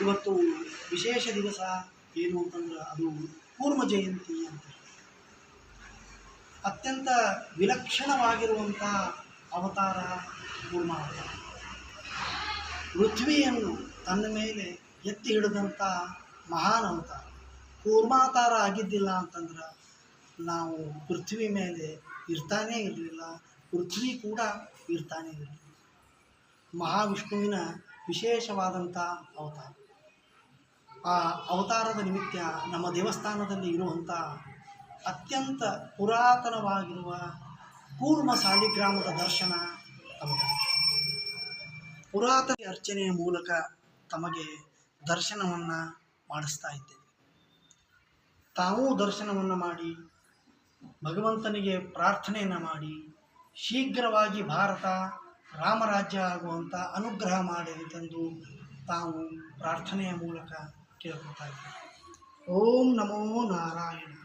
ಇವತ್ತು ವಿಶೇಷ ದಿವಸ ಏನು ಅಂತಂದ್ರೆ ಅದು ಕೂರ್ಮ ಜಯಂತಿ ಅಂತ. ಅತ್ಯಂತ ವಿಲಕ್ಷಣವಾಗಿರುವಂಥ ಅವತಾರ ಕೂರ್ಮ ಅವತಾರ ಪೃಥ್ವಿಯನ್ನು ತನ್ನ ಮೇಲೆ ಎತ್ತಿ ಹಿಡಿದಂಥ ಮಹಾನ್ ಅವತಾರ. ಕೂರ್ಮಾವತಾರ ಆಗಿದ್ದಿಲ್ಲ ಅಂತಂದ್ರೆ ನಾವು ಪೃಥ್ವಿ ಮೇಲೆ ಇರ್ತಾನೇ ಇರಲಿಲ್ಲ. ಪೃಥ್ವಿ ಕೂಡ ಇರ್ತಾನೇ ಇರಲಿಲ್ಲ. ಮಹಾವಿಷ್ಣುವಿನ ವಿಶೇಷವಾದಂಥ ಅವತಾರ. ಆ ಅವತಾರದ ನಿಮಿತ್ತ ನಮ್ಮ ದೇವಸ್ಥಾನದಲ್ಲಿ ಇರುವಂಥ ಅತ್ಯಂತ ಪುರಾತನವಾಗಿರುವ ಕೂರ್ಮ ಸಾಲಿಗ್ರಾಮದ ದರ್ಶನ ತಮಗೆ ಪುರಾತನ ಅರ್ಚನೆಯ ಮೂಲಕ ತಮಗೆ ದರ್ಶನವನ್ನು ಮಾಡಿಸ್ತಾ ಇದ್ದೇವೆ. ತಾವೂ ದರ್ಶನವನ್ನು ಮಾಡಿ, ಭಗವಂತನಿಗೆ ಪ್ರಾರ್ಥನೆಯನ್ನು ಮಾಡಿ, ಶೀಘ್ರವಾಗಿ ಭಾರತ ರಾಮರಾಜ್ಯ ಆಗುವಂಥ ಅನುಗ್ರಹ ಮಾಡಿದಂತೆಂದು ತಾವು ಪ್ರಾರ್ಥನೆಯ ಮೂಲಕ ಕೇಳ್ಕೊತಾ ಇದ್ದೀವಿ. ಓಂ ನಮೋ ನಾರಾಯಣ.